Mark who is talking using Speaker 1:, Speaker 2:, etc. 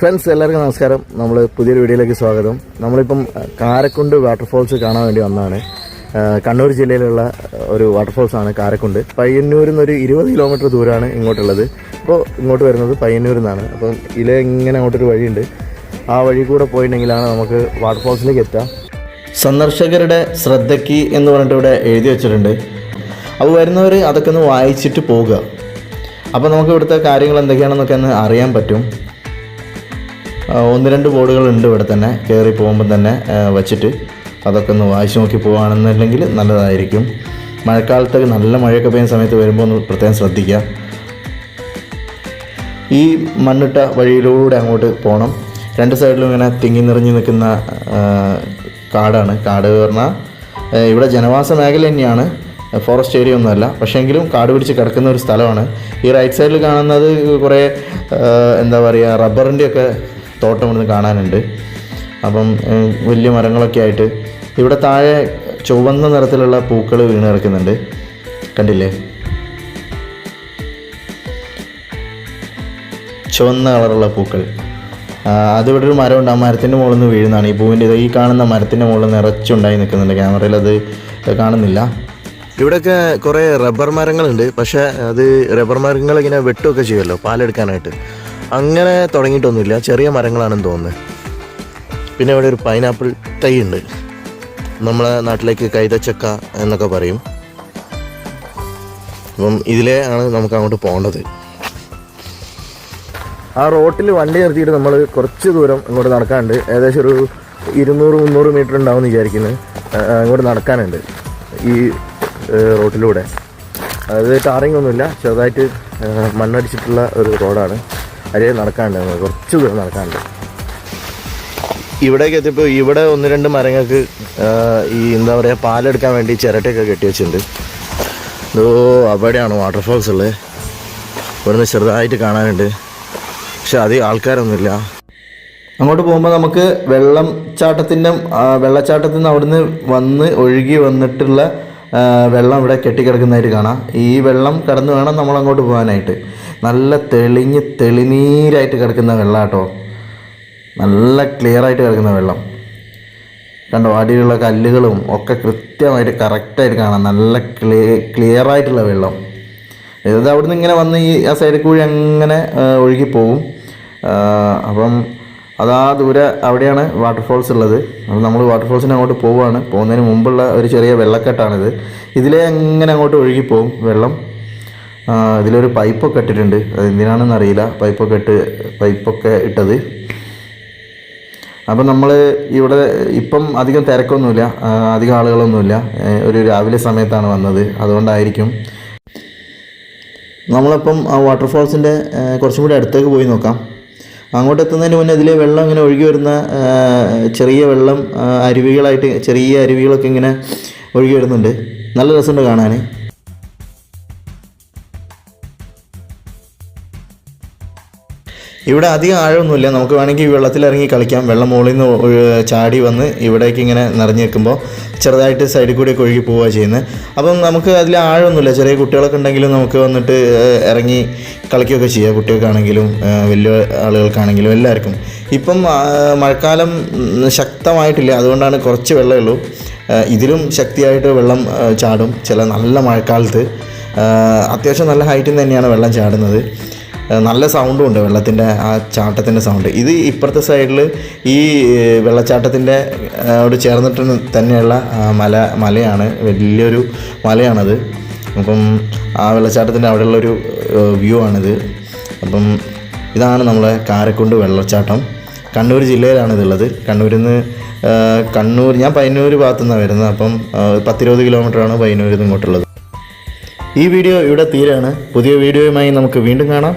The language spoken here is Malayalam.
Speaker 1: ഫ്രണ്ട്സ് എല്ലാവർക്കും നമസ്കാരം. നമ്മൾ പുതിയൊരു വീഡിയോയിലേക്ക് സ്വാഗതം. നമ്മളിപ്പം കാരക്കുണ്ട് വാട്ടർഫോൾസ് കാണാൻ വേണ്ടി വന്നതാണ്. കണ്ണൂർ ജില്ലയിലുള്ള ഒരു വാട്ടർഫോൾസ് ആണ് കാരക്കുണ്ട്. പയ്യന്നൂരിൽ ഒരു ഇരുപത് കിലോമീറ്റർ ദൂരമാണ് ഇങ്ങോട്ടുള്ളത്. അപ്പോൾ ഇങ്ങോട്ട് വരുന്നത് പയ്യന്നൂരിൽ നിന്നാണ്. അപ്പം ഇതിലെ ഇങ്ങനെ അങ്ങോട്ടൊരു വഴിയുണ്ട്. ആ വഴി കൂടെ പോയിട്ടുണ്ടെങ്കിലാണ് നമുക്ക് വാട്ടർഫോൾസിലേക്ക് എത്താം. സന്ദർശകരുടെ ശ്രദ്ധയ്ക്ക് എന്ന് പറഞ്ഞിട്ട് ഇവിടെ എഴുതി വെച്ചിട്ടുണ്ട്. അപ്പോൾ വരുന്നവർ അതൊക്കെ ഒന്ന് വായിച്ചിട്ട് പോകുക അപ്പോൾ നമുക്ക് ഇവിടുത്തെ കാര്യങ്ങൾ എന്തൊക്കെയാണെന്നൊക്കെ ഒന്ന് അറിയാൻ പറ്റും. ഒന്ന് രണ്ട് ബോർഡുകൾ ഉണ്ട് ഇവിടെ തന്നെ. കയറി പോകുമ്പോൾ തന്നെ വെച്ചിട്ട് അതൊക്കെ ഒന്ന് വായിച്ചു നോക്കി പോവുകയാണെന്നുണ്ടെങ്കിൽ നല്ലതായിരിക്കും. മഴക്കാലത്തൊക്കെ നല്ല മഴയൊക്കെ പെയ്യുന്ന സമയത്ത് വരുമ്പോൾ ഒന്ന് പ്രത്യേകം ശ്രദ്ധിക്കുക. ഈ മണ്ണിട്ട വഴിയിലൂടെ അങ്ങോട്ട് പോകണം. രണ്ട് സൈഡിലും ഇങ്ങനെ തിങ്ങി നിറഞ്ഞു നിൽക്കുന്ന കാടാണ്. കാട് പറഞ്ഞാൽ ഇവിടെ ജനവാസ മേഖല തന്നെയാണ്. ഫോറസ്റ്റ് ഏരിയ ഒന്നുമല്ല. പക്ഷേങ്കിലും കാട് പിടിച്ച് കിടക്കുന്ന ഒരു സ്ഥലമാണ്. ഈ റൈറ്റ് സൈഡിൽ കാണുന്നത് കുറേ എന്താ പറയുക റബ്ബറിന്റെയൊക്കെ തോട്ടം ഇവിടുന്ന് കാണാനുണ്ട്. അപ്പം വലിയ മരങ്ങളൊക്കെ ആയിട്ട് ഇവിടെ താഴെ ചുവന്ന നിറത്തിലുള്ള പൂക്കൾ വീണ് കിടക്കുന്നുണ്ട്. കണ്ടില്ലേ? ചുവന്ന കളറുള്ള പൂക്കൾ. അതിവിടെ ഒരു മരമുണ്ട് ആ മരത്തിന്റെ മുകളിൽ നിന്ന് വീഴുന്നതാണ്. ഈ പൂവിന്റെ ഈ കാണുന്ന മരത്തിന്റെ മുകളിൽ നിറച്ചുണ്ടായി നിൽക്കുന്നുണ്ട്. ക്യാമറയിൽ അത് കാണുന്നില്ല. ഇവിടെയൊക്കെ കുറേ റബ്ബർ മരങ്ങളുണ്ട്. പക്ഷേ അത് റബ്ബർ മരങ്ങൾ ഇങ്ങനെ വെട്ടുമൊക്കെ ചെയ്യുമല്ലോ പാലെടുക്കാനായിട്ട്. അങ്ങനെ തുടങ്ങിയിട്ടൊന്നുമില്ല. ചെറിയ മരങ്ങളാണെന്ന് തോന്നുന്നത് പിന്നെ ഇവിടെ ഒരു പൈനാപ്പിൾ തൈ ഉണ്ട്. നമ്മളെ നാട്ടിലേക്ക് കൈതച്ചക്ക എന്നൊക്കെ പറയും. അപ്പം ഇതിലേ ആണ് നമുക്ക് അങ്ങോട്ട് പോകേണ്ടത്. ആ റോട്ടിൽ വണ്ടി നിർത്തിയിട്ട് നമ്മൾ കുറച്ച് ദൂരം ഇങ്ങോട്ട് നടക്കാനുണ്ട്. ഏകദേശം ഒരു ഇരുന്നൂറ് മുന്നൂറ് മീറ്റർ ഉണ്ടാവും വിചാരിക്കുന്നത് ഇങ്ങോട്ട് നടക്കാനുണ്ട് ഈ റോട്ടിലൂടെ. അത് ടാറിങ് ഒന്നുമില്ല. ചെറുതായിട്ട് മണ്ണടിച്ചിട്ടുള്ള ഒരു റോഡാണ്. അതിൽ നടക്കാനുണ്ട് നമുക്ക് കുറച്ച് ദൂരം നടക്കാനുണ്ട്. ഇവിടേക്ക് എത്തിയപ്പോൾ ഇവിടെ ഒന്ന് രണ്ട് മരങ്ങൾക്ക് ഈ എന്താ പറയുക പാലെടുക്കാൻ വേണ്ടി ചിരട്ടയൊക്കെ കെട്ടി വെച്ചിട്ടുണ്ട്. ഇതോ അവിടെയാണ് വാട്ടർഫോൾസ് ഉള്ളത് ഇവിടുന്ന് ചെറുതായിട്ട് കാണാനുണ്ട്. പക്ഷെ അധികം ആൾക്കാരൊന്നുമില്ല. അങ്ങോട്ട് പോകുമ്പോൾ നമുക്ക് വെള്ളം ചാട്ടത്തിന്റെ വെള്ളച്ചാട്ടത്തിൽ നിന്ന് അവിടുന്ന് വന്ന് ഒഴുകി വന്നിട്ടുള്ള വെള്ളം ഇവിടെ കെട്ടിക്കിടക്കുന്നതായിട്ട് കാണാം. ഈ വെള്ളം കടന്നു വേണം നമ്മൾ അങ്ങോട്ട് പോകാനായിട്ട്. നല്ല തെളിഞ്ഞ് തെളിനീരായിട്ട് കിടക്കുന്ന വെള്ളം കേട്ടോ നല്ല ക്ലിയർ ആയിട്ട് കിടക്കുന്ന വെള്ളം. കണ്ടോ അടിയിലുള്ള കല്ലുകളും ഒക്കെ കൃത്യമായിട്ട് കറക്റ്റായിട്ട് കാണാം. നല്ല ക്ലിയ ക്ലിയർ ആയിട്ടുള്ള വെള്ളം. ഇത് അവിടുന്ന് ഇങ്ങനെ വന്ന് ഈ ആ സൈഡിൽ കൂടി അങ്ങനെ ഒഴുകി പോകും അപ്പം അതാ ദൂരെ അവിടെയാണ് വാട്ടർഫോൾസ് ഉള്ളത്. അപ്പോൾ നമ്മൾ വാട്ടർഫോൾസിന് അങ്ങോട്ട് പോവുകയാണ് പോകുന്നതിന് മുമ്പുള്ള ഒരു ചെറിയ വെള്ളക്കെട്ടാണിത്. ഇതിലേ അങ്ങനെ അങ്ങോട്ട് ഒഴുകി പോകും വെള്ളം ഇതിലൊരു പൈപ്പൊക്കെ ഇട്ടിട്ടുണ്ട്. അത് എന്തിനാണെന്ന് അറിയില്ല. പൈപ്പൊക്കെ ഇട്ട് പൈപ്പൊക്കെ ഇട്ടത്. അപ്പം നമ്മൾ ഇവിടെ ഇപ്പം അധികം തിരക്കൊന്നുമില്ല. ആ, അധികം ആളുകളൊന്നുമില്ല. ഒരു രാവിലെ സമയത്താണ് വന്നത്. അതുകൊണ്ടായിരിക്കും. നമ്മളിപ്പം ആ വാട്ടർഫോൾസിന്റെ കുറച്ചും കൂടി അടുത്തേക്ക് പോയി നോക്കാം. അങ്ങോട്ട് എത്തുന്നതിന് മുന്നേ ഇതിലെ വെള്ളം ഇങ്ങനെ ഒഴുകി വരുന്ന ചെറിയ വെള്ളം അരുവികളായിട്ട് ചെറിയ അരുവികളൊക്കെ ഇങ്ങനെ ഒഴുകി വരുന്നുണ്ട്. നല്ല രസമുണ്ട് കാണാൻ ഇവിടെ അധികം ആഴമൊന്നുമില്ല. നമുക്ക് വേണമെങ്കിൽ വെള്ളത്തിൽ ഇറങ്ങി കളിക്കാം. വെള്ളം മുകളിൽ നിന്ന് ചാടി വന്ന് ഇവിടേക്ക് ഇങ്ങനെ നിറഞ്ഞു നിൽക്കുമ്പോൾ ചെറുതായിട്ട് സൈഡിൽ കൂടിയൊക്കെ ഒഴുകി പോവുക ചെയ്യുന്നത്. അപ്പം നമുക്ക് അതിൽ ആഴമൊന്നുമില്ല. ചെറിയ കുട്ടികളൊക്കെ ഉണ്ടെങ്കിലും നമുക്ക് വന്നിട്ട് ഇറങ്ങി കളിക്കുകയൊക്കെ ചെയ്യാം. കുട്ടികൾക്കാണെങ്കിലും വലിയ ആളുകൾക്കാണെങ്കിലും എല്ലാവർക്കും. ഇപ്പം മഴക്കാലം ശക്തമായിട്ടില്ല. അതുകൊണ്ടാണ് കുറച്ച് വെള്ളമേ ഉള്ളൂ. ഇതിലും ശക്തിയായിട്ട് വെള്ളം ചാടും. ചില നല്ല മഴക്കാലത്ത് അത്യാവശ്യം നല്ല ഹൈറ്റിൽ തന്നെയാണ് വെള്ളം ചാടുന്നത്. നല്ല സൗണ്ടും ഉണ്ട് വെള്ളത്തിന്റെ ആ ചാട്ടത്തിന്റെ സൗണ്ട് ഇത് ഇപ്പുറത്തെ സൈഡിൽ ഈ വെള്ളച്ചാട്ടത്തിന്റെ അവിടെ ചേർന്നിട്ട് തന്നെയുള്ള മല മലയാണ് വലിയൊരു മലയാണത്. അപ്പം ആ വെള്ളച്ചാട്ടത്തിന്റെ അവിടെയുള്ളൊരു വ്യൂ ആണിത്. അപ്പം ഇതാണ് നമ്മളെ കാരക്കുണ്ട് വെള്ളച്ചാട്ടം. കണ്ണൂർ ജില്ലയിലാണ് ഇതുള്ളത്. കണ്ണൂരിൽ നിന്ന് കണ്ണൂർ ഞാൻ പയ്യന്നൂർ ഭാഗത്തു നിന്നാണ് വരുന്നത്. അപ്പം പത്തിരുപത് കിലോമീറ്ററാണ് പയ്യന്നൂരിൽ നിന്ന് ഇങ്ങോട്ടുള്ളത്. ഈ വീഡിയോ ഇവിടെ തീരാണ്. പുതിയ വീഡിയോയുമായി നമുക്ക് വീണ്ടും കാണാം.